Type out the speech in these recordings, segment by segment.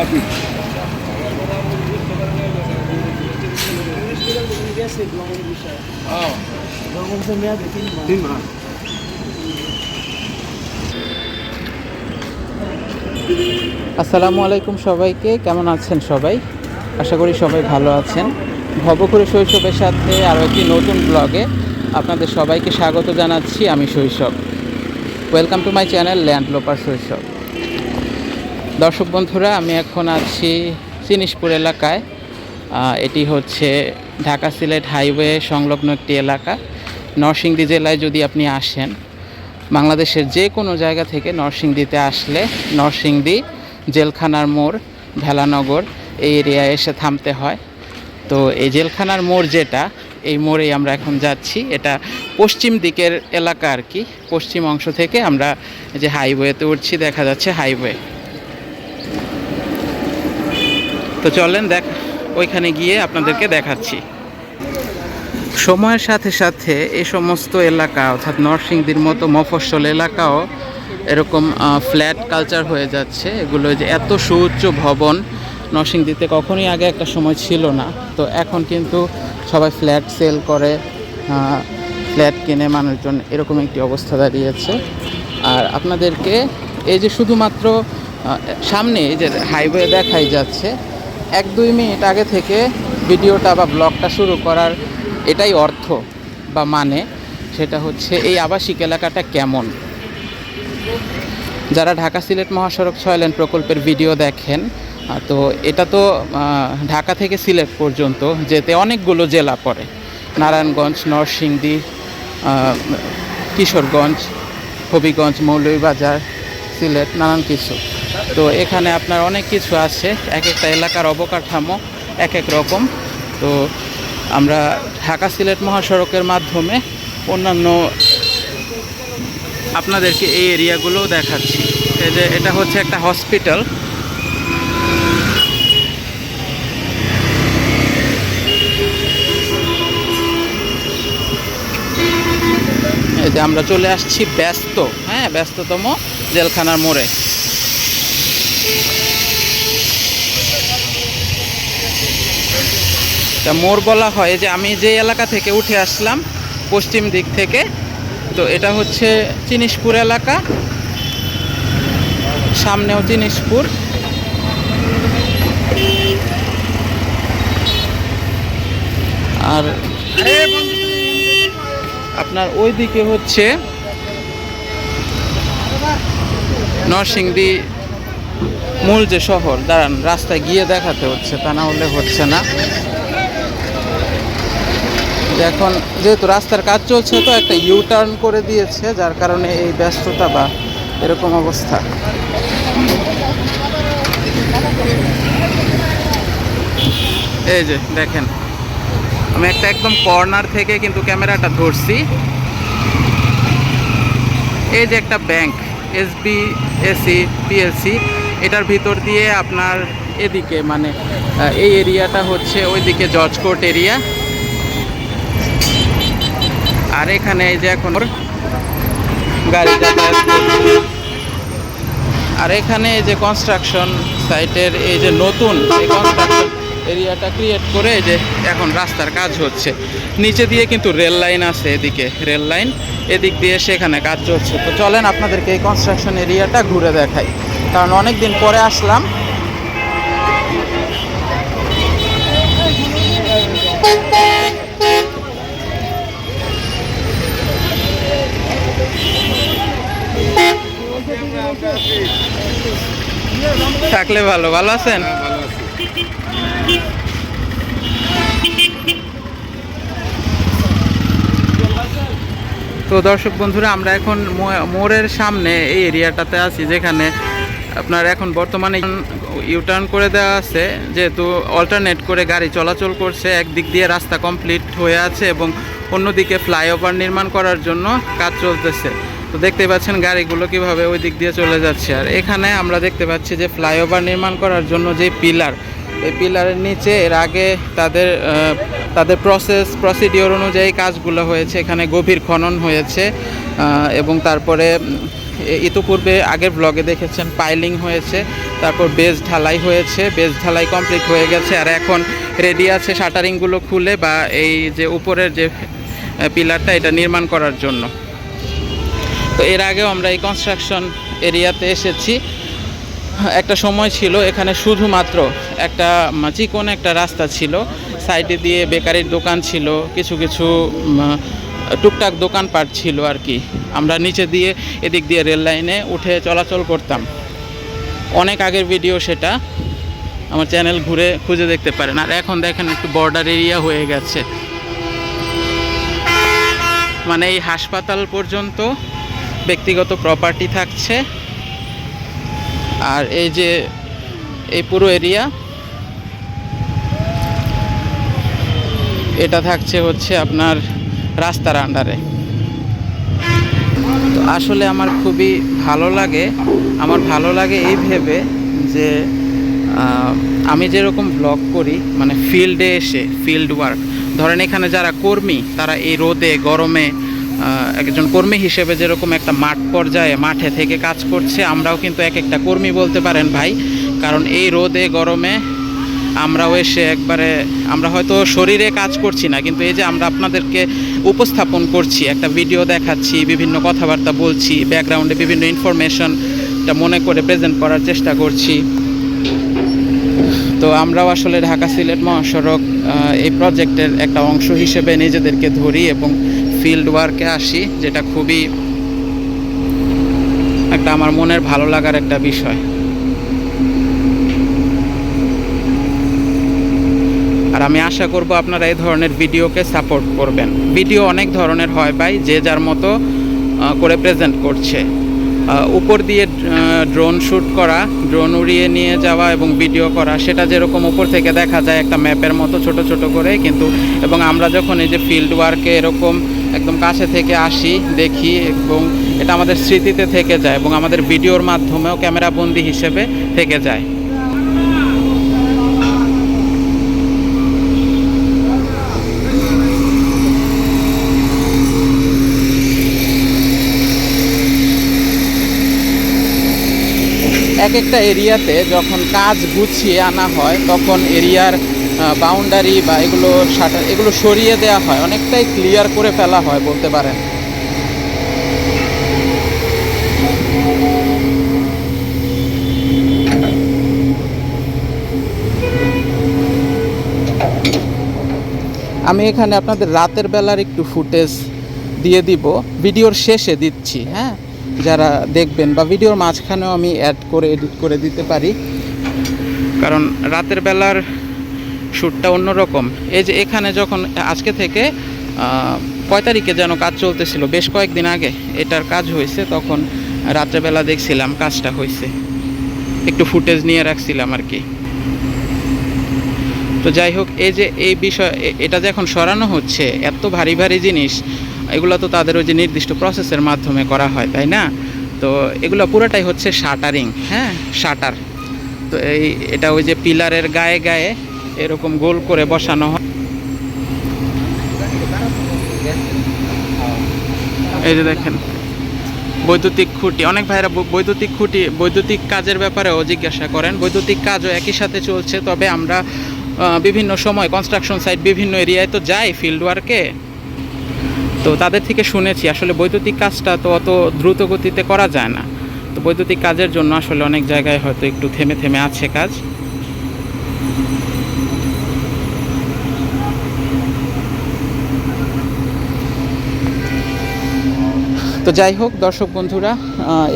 বাকি। তিন মাস। আসসালামু আলাইকুম সবাইকে কেমন আছেন সবাই? আশা করি সবাই ভালো আছেন। ভবঘুরে শৈশবের সাথে আরও একটি নতুন ব্লগে আপনাদের সবাইকে স্বাগত জানাচ্ছি আমি Shaishab. Welcome to my channel landloper Shaishab দর্শক বন্ধুরা, আমি এখন আছি চিনিশপুর এলাকায়। এটি হচ্ছে ঢাকা সিলেট হাইওয়ে সংলগ্ন একটি এলাকা। নরসিংদী জেলায় যদি আপনি আসেন, বাংলাদেশের যে কোনো জায়গা থেকে নরসিংদীতে আসলে নরসিংদী জেলখানার মোড়, ভেলানগর এই এরিয়ায় এসে থামতে হয়। তো এই জেলখানার মোড় যেটা, এই মোড়েই আমরা এখন যাচ্ছি। এটা পশ্চিম দিকের এলাকা আর কি। পশ্চিম অংশ থেকে আমরা যে হাইওয়েতে উঠছি, দেখা যাচ্ছে হাইওয়ে। তো চলেন দেখ, ওইখানে গিয়ে আপনাদেরকে দেখাচ্ছি। সময়ের সাথে সাথে এই সমস্ত এলাকা, অর্থাৎ নরসিংদীর মতো মফস্বল এলাকাও এরকম ফ্ল্যাট কালচার হয়ে যাচ্ছে। এগুলো যে এত সুউচ্চ ভবন নরসিংদীতে কখনোই আগে একটা সময় ছিল না। তো এখন কিন্তু সবাই ফ্ল্যাট সেল করে ফ্ল্যাট কিনে মানুষজন, এরকম একটি অবস্থা দাঁড়িয়েছে। আর আপনাদেরকে এই যে শুধুমাত্র সামনে এই যে হাইওয়ে দেখাই যাচ্ছে এক দুই মিনিট আগে থেকে ভিডিওটা বা ব্লগটা শুরু করার এটাই অর্থ বা মানে সেটা হচ্ছে এই আবাসিক এলাকাটা কেমন। যারা ঢাকা সিলেট মহাসড়ক ছয় লেন প্রকল্পের ভিডিও দেখেন, তো এটা তো ঢাকা থেকে সিলেট পর্যন্ত যেতে অনেকগুলো জেলা পড়ে। নারায়ণগঞ্জ, নরসিংদী কিশোরগঞ্জ, হবিগঞ্জ, মৌলভীবাজার সিলেট, নানান কিছু। তো এখানে আপনার অনেক কিছু আছে, এক একটা এলাকার অবকাঠামো এক এক রকম। তো আমরা ঢাকা সিলেট মহাসড়কের মাধ্যমে অন্যান্য আপনাদেরকে এই এরিয়াগুলোও দেখাচ্ছি। এই যে এটা হচ্ছে একটা হসপিটাল আমরা চলে আসছি ব্যস্ত হ্যাঁ ব্যস্ততম জেলখানার মোড়ে। তা মোড় বলা হয় যে আমি যে এলাকা থেকে উঠে আসলাম পশ্চিম দিক থেকে, তো এটা হচ্ছে চিনিশপুর এলাকা। সামনেও চিনিশপুর। আর আপনার ওই দিকে হচ্ছে নরসিংদী মূল যে শহর, দাঁড়ান, রাস্তায় গিয়ে দেখাতে হচ্ছে, তা না হলে হচ্ছে না। এখন যেহেতু রাস্তার কাজ চলছে, তো একটা ইউ টার্ন করে দিয়েছে, যার কারণে এই ব্যস্ততা বা এরকম অবস্থা। এই যে, দেখেন আমি একটা একদম কর্নার থেকে কিন্তু ক্যামেরাটা ধরছি। এই যে একটা ব্যাংক এসবি এসি পিএসসি এটার ভিতর দিয়ে আপনার এদিকে মানে এই এরিয়াটা হচ্ছে ওইদিকে জজ কোর্ট এরিয়া আর এখানে এই যে এখন গাড়ি যাতায়াত আর এখানে এই যে কনস্ট্রাকশন সাইটের এই যে নতুন, এই কনস্ট্রাকশন এরিয়াটা ক্রিয়েট করে যে এখন রাস্তার কাজ হচ্ছে। নিচে দিয়ে কিন্তু রেল লাইন আছে এদিকে রেল লাইন এদিক দিয়ে সেখানে কাজ চলছে। তো চলেন আপনাদেরকে এই কনস্ট্রাকশন এরিয়াটা ঘুরে দেখাই। কারণ অনেক দিন পরে আসলাম। থাকলে ভালো ভালো আছেন? তো দর্শক বন্ধুরা, আমরা এখন মোড়ের সামনে এই এরিয়াটাতে আছি, যেখানে আপনার এখন বর্তমানে ইউটার্ন করে দেওয়া আছে। যেহেতু অল্টারনেট করে গাড়ি চলাচল করছে, একদিক দিয়ে রাস্তা কমপ্লিট হয়ে আছে এবং অন্যদিকে ফ্লাইওভার নির্মাণ করার জন্য কাজ চলতেছে। তো দেখতে পাচ্ছেন গাড়িগুলো কীভাবে ওই দিক দিয়ে চলে যাচ্ছে। আর এখানে আমরা দেখতে পাচ্ছি যে ফ্লাইওভার নির্মাণ করার জন্য যে পিলার এই পিলারের নিচে, এর আগে তাদের তাদের প্রসেস প্রসিডিওর অনুযায়ী কাজগুলো হয়েছে। এখানে গভীর খনন হয়েছে এবং তারপরে ইতোপূর্বে আগের ব্লগে দেখেছেন পাইলিং হয়েছে, তারপর বেজ ঢালাই হয়েছে বেজ ঢালাই কমপ্লিট হয়ে গেছে, আর এখন রেডি আছে শাটারিংগুলো খুলে বা এই যে উপরের যে পিলারটা এটা নির্মাণ করার জন্য। তো এর আগেও আমরা এই কনস্ট্রাকশন এরিয়াতে এসেছি। একটা সময় ছিল, এখানে শুধুমাত্র একটা চিকন একটা রাস্তা ছিল। সাইডে দিয়ে বেকারির দোকান ছিল, কিছু কিছু টুকটাক দোকানপাট ছিল আর কি। আমরা নিচে দিয়ে, এদিক দিয়ে রেল লাইনে উঠে চলাচল করতাম। অনেক আগের ভিডিও সেটা। আমার চ্যানেল ঘুরে খুঁজে দেখতে পারেন। আর এখন দেখেন একটু বর্ডার এরিয়া হয়ে গেছে। মানে এই হাসপাতাল পর্যন্ত ব্যক্তিগত প্রপার্টি থাকছে। আর এই যে এই পুরো এরিয়া, এটা থাকছে হচ্ছে আপনার রাস্তার আন্ডারে। তো আসলে আমার খুবই ভালো লাগে, আমার ভালো লাগে এই ভেবে যে আমি যেরকম ব্লগ করি মানে ফিল্ডে এসে ফিল্ড ওয়ার্ক ধরেন এখানে যারা কর্মী, তারা এই রোদে, গরমে একজন কর্মী হিসেবে যেরকম একটা মাঠ পর্যায়ে, মাঠে থেকে কাজ করছে, আমরাও কিন্তু এক একটা কর্মী বলতে পারেন ভাই। কারণ এই রোদে, গরমে আমরাও এসে একবারে, আমরা হয়তো শরীরে কাজ করছি না, কিন্তু এই যে আমরা আপনাদেরকে উপস্থাপন করছি, একটা ভিডিও দেখাচ্ছি, বিভিন্ন কথাবার্তা বলছি ব্যাকগ্রাউন্ডে বিভিন্ন ইনফরমেশনটা মনে করে প্রেজেন্ট করার চেষ্টা করছি। তো আমরাও আসলে ঢাকা সিলেট মহাসড়ক এই প্রজেক্টের একটা অংশ হিসেবে নিজেদেরকে ধরি এবং ফিল্ড ওয়ার্কে আসি, যেটা খুবই একটা আমার মনের ভালো লাগার একটা বিষয়। আর আমি আশা করব আপনারা এই ধরনের ভিডিওকে সাপোর্ট করবেন। ভিডিও অনেক ধরনের হয় ভাই, যে যার মতো করে প্রেজেন্ট করছে। উপর দিয়ে ড্রোন শ্যুট করা ড্রোন উড়িয়ে নিয়ে যাওয়া এবং ভিডিও করা, সেটা যেরকম উপর থেকে দেখা যায় একটা ম্যাপের মতো ছোট ছোট করে, কিন্তু এবং আমরা যখন এই যে ফিল্ড ওয়ার্কে এরকম একদম কাছে থেকে আসি, দেখি এবং এটা আমাদের স্মৃতিতে থেকে যায় এবং আমাদের ভিডিওর মাধ্যমেও ক্যামেরাবন্দি হিসেবে থেকে যায়। এক একটা এরিয়াতে যখন কাজ গুছিয়ে আনা হয়, তখন এরিয়ার বাউন্ডারি বা এগুলো শাটার এগুলো সরিয়ে দেওয়া হয়। অনেকটাই ক্লিয়ার করে ফেলা হয়, বলতে পারেন। আমি এখানে আপনাদের রাতের বেলার একটু ফুটেজ দিয়ে দিব। ভিডিওর শেষে দিচ্ছি হ্যাঁ? যারা দেখবেন বা ভিডিওর মাঝখানেও আমি অ্যাড করে এডিট করে দিতে পারি। কারণ রাতের বেলার শ্যুটটা অন্যরকম। এই যে এখানে যখন, আজকে থেকে কয় তারিখে যেন কাজ চলতেছিল? বেশ কয়েকদিন আগে এটার কাজ হয়েছে, তখন রাত্রেবেলা দেখছিলাম কাজটা হয়েছে। একটু ফুটেজ নিয়ে রাখছিলাম আর কি। তো যাই হোক, এই যে এই বিষয় এটা যে এখন সরানো হচ্ছে, এত ভারী ভারী জিনিস, এগুলো তো তাদের ওই যে নির্দিষ্ট প্রসেসের মাধ্যমে করা হয়, তাই না? তো এগুলো পুরোটাই হচ্ছে শাটারিং হ্যাঁ? শাটার। তো এই, এটা ওই যে পিলারের গায়ে গায়ে এরকম গোল করে বসানো হয়। এই যে দেখেন, বৈদ্যুতিক খুঁটি। অনেক ভাইরা বৈদ্যুতিক খুঁটি, বৈদ্যুতিক কাজের ব্যাপারেও জিজ্ঞাসা করেন। বৈদ্যুতিক কাজও একই সাথে চলছে, তবে আমরা বিভিন্ন সময় কনস্ট্রাকশন সাইট বিভিন্ন এরিয়ায় তো যাই ফিল্ড ওয়ার্কে তো তাদের থেকে শুনেছি, আসলে বৈদ্যুতিক কাজটা তো অত দ্রুত গতিতে করা যায় না। তো বৈদ্যুতিক কাজের জন্য আসলে অনেক জায়গায় হয়তো একটু থেমে থেমে আছে কাজ। তো যাই হোক, দর্শক বন্ধুরা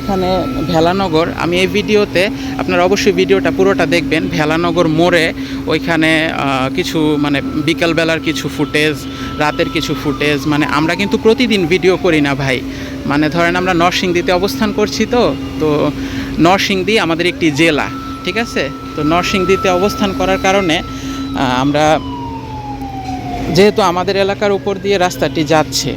এখানে ভেলানগর, আমি এই ভিডিওতে আপনারা অবশ্যই ভিডিওটা পুরোটা দেখবেন। ভেলানগর মোড়ে ওইখানে কিছু মানে বিকালবেলার কিছু ফুটেজ, রাতের কিছু ফুটেজ মানে আমরা কিন্তু প্রতিদিন ভিডিও করি না ভাই। মানে ধরেন আমরা নরসিংদীতে অবস্থান করছি তো তো নরসিংদী আমাদের একটি জেলা, ঠিক আছে? তো নরসিংদীতে অবস্থান করার কারণে আমরা যেহেতু আমাদের এলাকার উপর দিয়ে রাস্তাটি যাচ্ছে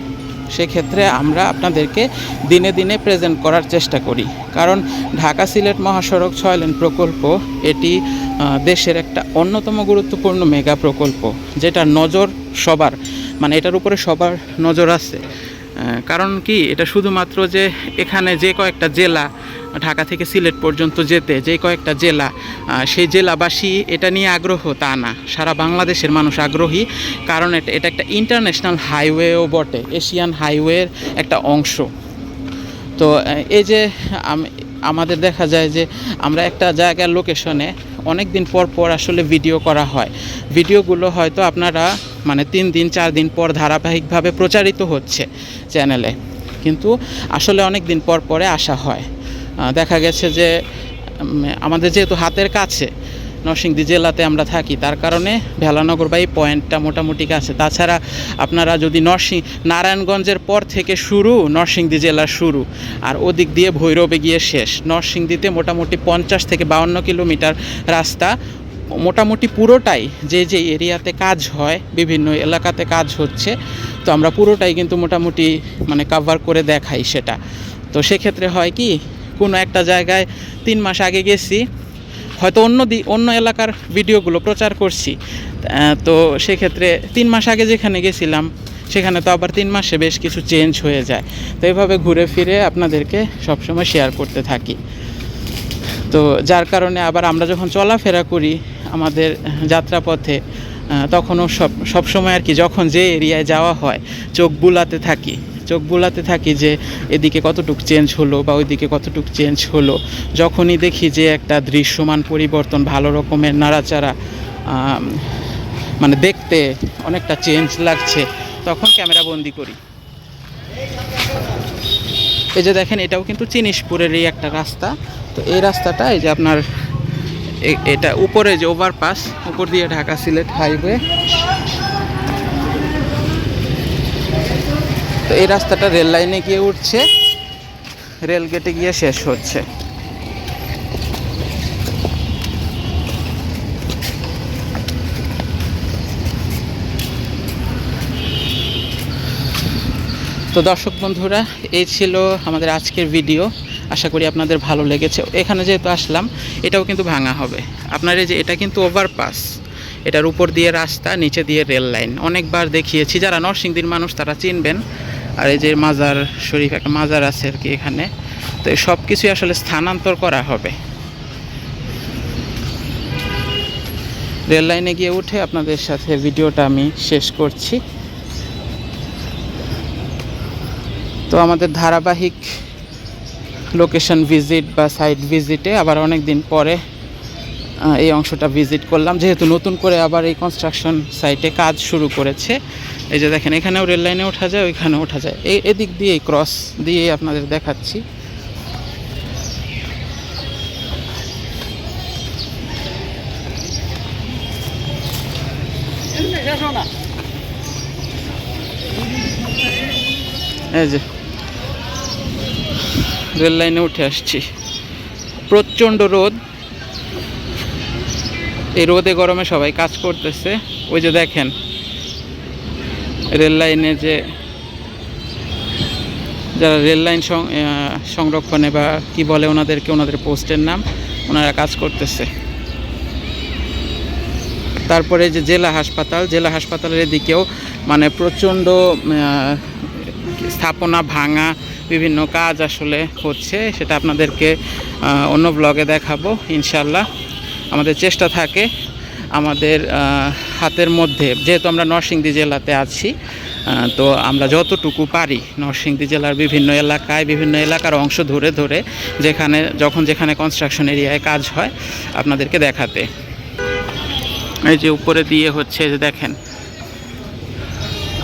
সেক্ষেত্রে আমরা আপনাদেরকে দিনে দিনে প্রেজেন্ট করার চেষ্টা করি। কারণ ঢাকা সিলেট মহাসড়ক ছয় লেন প্রকল্প, এটি দেশের একটা অন্যতম গুরুত্বপূর্ণ মেগা প্রকল্প যেটা নজর সবার মানে এটার উপরে সবার নজর আছে। কারণ কি, এটা শুধুমাত্র যে এখানে যে কয়েকটা জেলা, ঢাকা থেকে সিলেট পর্যন্ত যেতে যে কয়েকটা জেলা সেই জেলাবাসী এটা নিয়ে আগ্রহ, তা না। সারা বাংলাদেশের মানুষ আগ্রহী, কারণ এটা এটা একটা ইন্টারন্যাশনাল হাইওয়েও বটে এশিয়ান হাইওয়ের একটা অংশ। তো এই যে আমাদের দেখা যায় যে আমরা একটা জায়গার লোকেশনে অনেক দিন পর পর আসলে ভিডিও করা হয়। ভিডিওগুলো হয়তো আপনারা মানে তিন দিন, চার দিন পর ধারাবাহিকভাবে প্রচারিত হচ্ছে চ্যানেলে কিন্তু আসলে অনেক দিন পর পরে আসা হয়। দেখা গেছে যে আমাদের যেহেতু হাতের কাছে নরসিংদী জেলাতে আমরা থাকি। তার কারণে ভেলানগর বা এই পয়েন্টটা মোটামুটি কাছে। তাছাড়া আপনারা যদি নরসিং নারায়ণগঞ্জের পর থেকে শুরু, নরসিংদী জেলার শুরু, আর ওদিক দিয়ে ভৈরবে গিয়ে শেষ। নরসিংদীতে মোটামুটি পঞ্চাশ থেকে বাউন্ন কিলোমিটার রাস্তা। মোটামুটি পুরোটাই যে যে এরিয়াতে কাজ হয়, বিভিন্ন এলাকাতে কাজ হচ্ছে, তো আমরা পুরোটাই কিন্তু মোটামুটি মানে কাভার করে দেখাই সেটা। তো সেক্ষেত্রে হয় কি, কোনো একটা জায়গায় তিন মাস আগে গেছি হয়তো অন্য দি, অন্য এলাকার ভিডিওগুলো প্রচার করছি। তো সেক্ষেত্রে তিন মাস আগে যেখানে গেছিলাম, সেখানে তো আবার তিন মাসে বেশ কিছু চেঞ্জ হয়ে যায়। তো এইভাবে ঘুরে ফিরে আপনাদেরকে সবসময় শেয়ার করতে থাকি। তো যার কারণে আবার আমরা যখন চলাফেরা করি আমাদের যাত্রাপথে তখনও সব, সবসময় আর কি যখন যে এরিয়ায় যাওয়া হয়, চোখ বুলাতে থাকি। চোখ বুলাতে থাকি যে এদিকে কতটুক চেঞ্জ হলো বা ওইদিকে কতটুক চেঞ্জ হলো। যখনই দেখি যে একটা দৃশ্যমান পরিবর্তন, ভালো রকমের নাড়াচাড়া মানে দেখতে অনেকটা চেঞ্জ লাগছে, তখন ক্যামেরা বন্দি করি। এই যে দেখেন, এটাও কিন্তু চিনিশপুরেরই একটা রাস্তা। তো এই রাস্তাটা, এই যে আপনার এটা উপরে যে ওভারপাস উপর দিয়ে ঢাকা সিলেট হাইওয়ে তো এই রাস্তাটা রেল লাইনে গিয়ে উঠছে। রেল গেটে গিয়ে শেষ হচ্ছে। তো দর্শক বন্ধুরা, এই ছিল আমাদের আজকের ভিডিও আশা করি আপনাদের ভালো লেগেছে। এখানে যেহেতু আসলাম, এটাও কিন্তু ভাঙা হবে। আপনার এই যে, এটা কিন্তু ওভারপাস এটার উপর দিয়ে রাস্তা, নিচে দিয়ে রেল লাইন। অনেকবার দেখিয়েছি, যারা নরসিংদীর মানুষ তারা চিনবেন। আর এই যে মাজার শরীফ, একটা মাজার আছে আর কি এখানে। তো এই সব কিছুই আসলে স্থানান্তর করা হবে। রেল লাইনে গিয়ে উঠে আপনাদের সাথে ভিডিওটা আমি শেষ করছি। তো আমাদের ধারাবাহিক লোকেশন ভিজিট বা সাইট ভিজিটে আবার অনেক দিন পরে এই অংশটা ভিজিট করলাম। যেহেতু নতুন করে আবার এই কনস্ট্রাকশন সাইটে কাজ শুরু করেছে, এই যে দেখেন, এখানেও রেল লাইনে ওঠা যায় ওইখানে ওঠা যায়। এই এদিক দিয়েই ক্রস দিয়ে আপনাদের দেখাচ্ছি। এই যে রেল লাইনে উঠে আসছি। প্রচণ্ড রোদ। এই রোদে গরমে সবাই কাজ করতেছে। ওই যে দেখেন, রেল লাইনে যে যারা রেল লাইন সংরক্ষণে বা কি বলে ওনাদেরকে, ওনাদের পোস্টের নাম, ওনারা কাজ করতেছে। তারপরে যে জেলা হাসপাতাল, জেলা হাসপাতালের এদিকেও মানে প্রচণ্ড স্থাপনা ভাঙা বিভিন্ন কাজ আসলে হচ্ছে। সেটা আপনাদেরকে অন্য ব্লগে দেখাবো ইনশাল্লাহ আমাদের চেষ্টা থাকে আমাদের হাতের মধ্যে। যেহেতু আমরা নরসিংদী জেলাতে আছি তো আমরা যতটুকু পারি নরসিংদী জেলার বিভিন্ন এলাকায়, বিভিন্ন এলাকার অংশ ধরে ধরে যেখানে, যখন যেখানে কনস্ট্রাকশন এরিয়ায় কাজ হয় আপনাদেরকে দেখাতে। এই যে উপরে দিয়ে হচ্ছে যে দেখেন।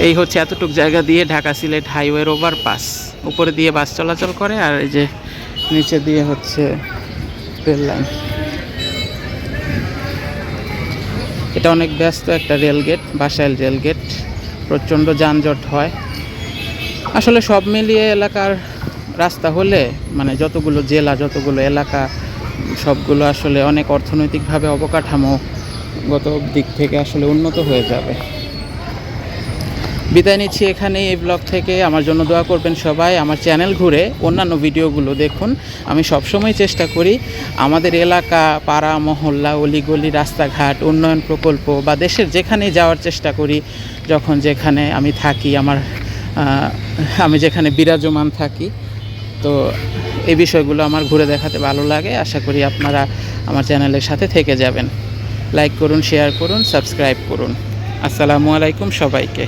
এই হচ্ছে এতটুক জায়গা দিয়ে ঢাকা সিলেট হাইওয়ের ওভারপাস উপরে দিয়ে বাস চলাচল করে আর এই যে নিচে দিয়ে হচ্ছে রেল লাইন। এটা অনেক ব্যস্ত একটা রেলগেট বাসাইল রেল গেট। প্রচণ্ড যানজট হয়। আসলে সব মিলিয়ে এলাকার রাস্তা হলে মানে যতগুলো জেলা, যতগুলো এলাকা, সবগুলো আসলে অনেক অর্থনৈতিকভাবে অবকাঠামো গত দিক থেকে আসলে উন্নত হয়ে যাবে। বিদায় নিচ্ছি এখানে এই ব্লগ থেকে। আমার জন্য দোয়া করবেন সবাই। আমার চ্যানেল ঘুরে অন্যান্য ভিডিওগুলো দেখুন। আমি সবসময় চেষ্টা করি আমাদের এলাকা, পাড়া, মহল্লা, অলিগলি, রাস্তাঘাট, উন্নয়ন প্রকল্প বা দেশের যেখানে যাওয়ার চেষ্টা করি, যখন যেখানে আমি থাকি, আমার আমি যেখানে বিরাজমান থাকি। তো এই বিষয়গুলো আমার ঘুরে দেখাতে ভালো লাগে। আশা করি আপনারা আমার চ্যানেলের সাথে থেকে যাবেন। লাইক করুন শেয়ার করুন সাবস্ক্রাইব করুন। আসসালামু আলাইকুম সবাইকে।